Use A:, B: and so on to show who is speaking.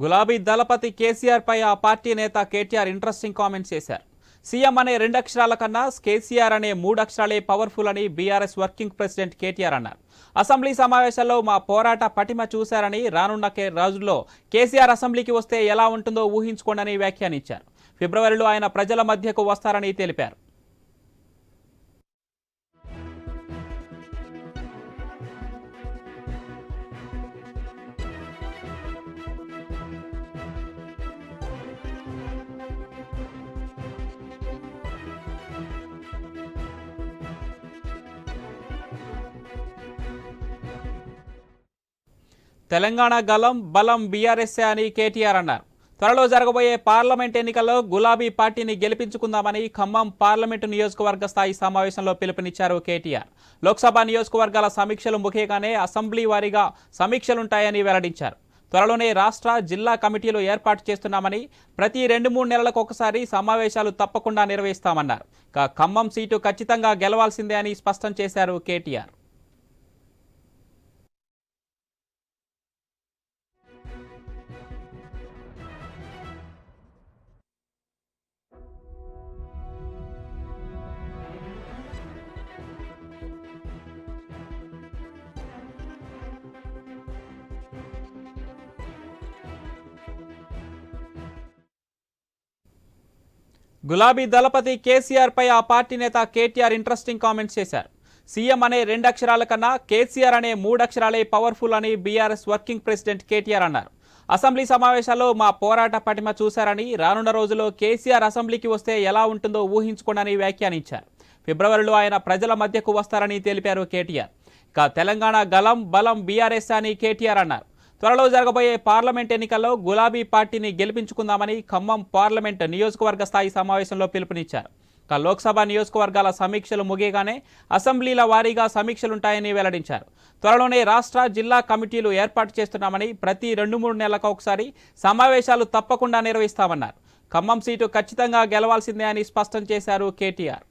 A: గులాబీ దళపతి కేసీఆర్ పై ఆ పార్టీ నేత కేటీఆర్ ఇంట్రెస్టింగ్ కామెంట్స్ చేశారు. సీఎం అనే రెండు అక్షరాల కన్నా కేసీఆర్ అనే మూడక్షరాలే పవర్ఫుల్ అని బీఆర్ఎస్ వర్కింగ్ ప్రెసిడెంట్ కేటీఆర్ అన్నారు. అసెంబ్లీ సమావేశాల్లో మా పోరాట పటిమ చూశారని రానున్న రోజుల్లో కేసీఆర్ అసెంబ్లీకి వస్తే ఎలా ఉంటుందో ఊహించుకోండని వ్యాఖ్యానించారు. ఫిబ్రవరిలో ఆయన ప్రజల మధ్యకు వస్తారని తెలిపారు. తెలంగాణ గలం బలం బీఆర్ఎస్ఏ అని కేటీఆర్ అన్నారు. త్వరలో జరగబోయే పార్లమెంట్ ఎన్నికల్లో గులాబీ పార్టీని గెలిపించుకుందామని ఖమ్మం పార్లమెంటు నియోజకవర్గ స్థాయి సమావేశంలో పిలుపునిచ్చారు కేటీఆర్. లోక్సభ నియోజకవర్గాల సమీక్షలు ముఖ్యంగానే అసెంబ్లీ వారీగా సమీక్షలుంటాయని వెల్లడించారు. త్వరలోనే రాష్ట్ర జిల్లా కమిటీలు ఏర్పాటు చేస్తున్నామని ప్రతి రెండు మూడు నెలలకు ఒకసారి సమావేశాలు తప్పకుండా నిర్వహిస్తామన్నారు. ఖమ్మం సీటు ఖచ్చితంగా గెలవాల్సిందే అని స్పష్టం చేశారు కేటీఆర్. గులాబీ దళపతి కేసీఆర్ పై ఆ పార్టీ నేత కేటీఆర్ ఇంట్రెస్టింగ్ కామెంట్స్ చేశారు. సీఎం అనే రెండు అక్షరాల కన్నా కేసీఆర్ అనే మూడు అక్షరాలే పవర్ఫుల్ అని బీఆర్ఎస్ వర్కింగ్ ప్రెసిడెంట్ కేటీఆర్ అన్నారు. అసెంబ్లీ సమావేశాల్లో మా పోరాట పటిమ చూశారని రానున్న రోజుల్లో కేసీఆర్ అసెంబ్లీకి వస్తే ఎలా ఉంటుందో ఊహించుకోనని వ్యాఖ్యానించారు. ఫిబ్రవరిలో ఆయన ప్రజల మధ్యకు వస్తారని తెలిపారు కేటీఆర్. ఇక తెలంగాణ గలం బలం బీఆర్ఎస్ అని కేటీఆర్ అన్నారు. త్వరలో జరగబోయే పార్లమెంట్ ఎన్నికల్లో గులాబీ పార్టీని గెలిపించుకుందామని ఖమ్మం పార్లమెంట్ నియోజకవర్గ స్థాయి సమావేశంలో పిలుపునిచ్చారు. ఇక లోక్సభ నియోజకవర్గాల సమీక్షలు ముగియగానే అసెంబ్లీల వారీగా సమీక్షలుంటాయని వెల్లడించారు. త్వరలోనే రాష్ట్ర జిల్లా కమిటీలు ఏర్పాటు చేస్తున్నామని ప్రతి రెండు మూడు నెలలకు ఒకసారి సమావేశాలు తప్పకుండా నిర్వహిస్తామన్నారు. ఖమ్మం సీటు ఖచ్చితంగా గెలవాల్సిందే అని స్పష్టం చేశారు కేటీఆర్.